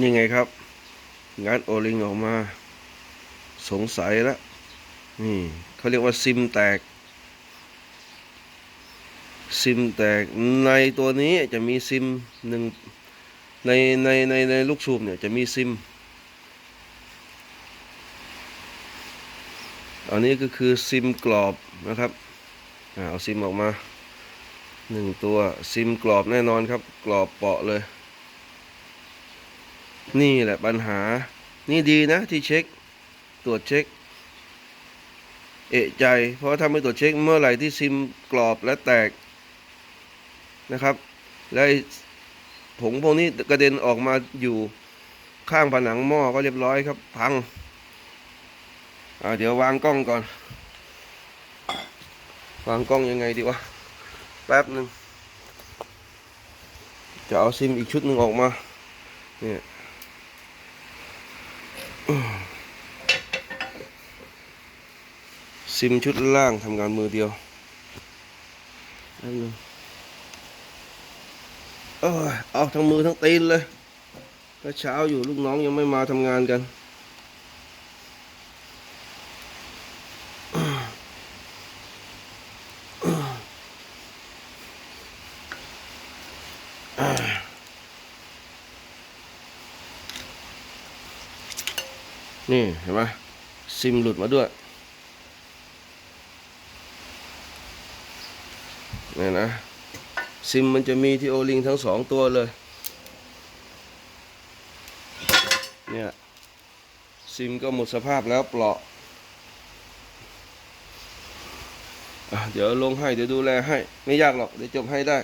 นี่ไงครับ งานโอลิงออกมา สงสัยแล้วนี่เขาเรียกว่าซิมแตก ซิมแตกในตัวนี้จะมีซิมหนึ่งในในในในลูกสูบเนี่ยจะมีซิม อันนี้ก็คือซิมกรอบนะครับเอาซิมออกมาหนึ่งตัวซิมกรอบแน่นอนครับ กรอบเปาะเลย นี่แหละปัญหา นี่ดีนะที่เช็ค ตรวจเช็ค เอะใจ เพราะถ้าไม่ตรวจเช็คเมื่อไหร่ที่ซิมกรอบและแตกนะครับ และผงพวกนี้กระเด็นออกมาอยู่ข้างผนังหม้อก็เรียบร้อยครับ พังเดี๋ยววางกล้องก่อน วางกล้องยังไงดีวะ แป๊บหนึ่งจะเอาซิมอีกชุดหนึ่งออกมาเนี่ย ซิมชุดล่างทำงานมือเดียวแป๊บหนึงเออเอาทั้งมือทั้งตีนเลยก็เช้าอยู่ลูกน้องยังไม่มาทำงานกัน นี่ เห็นไหมซิมหลุดมาด้วยนี่นะ ซิมมันจะมีที่โอลิงทั้งสองตัวเลย เนี่ย ซิมก็หมดสภาพแล้วเปลาะอะเดี๋ยวลงให้ เดี๋ยวดูแลให้ ไม่ยากหรอก เดี๋ยวจบให้ได้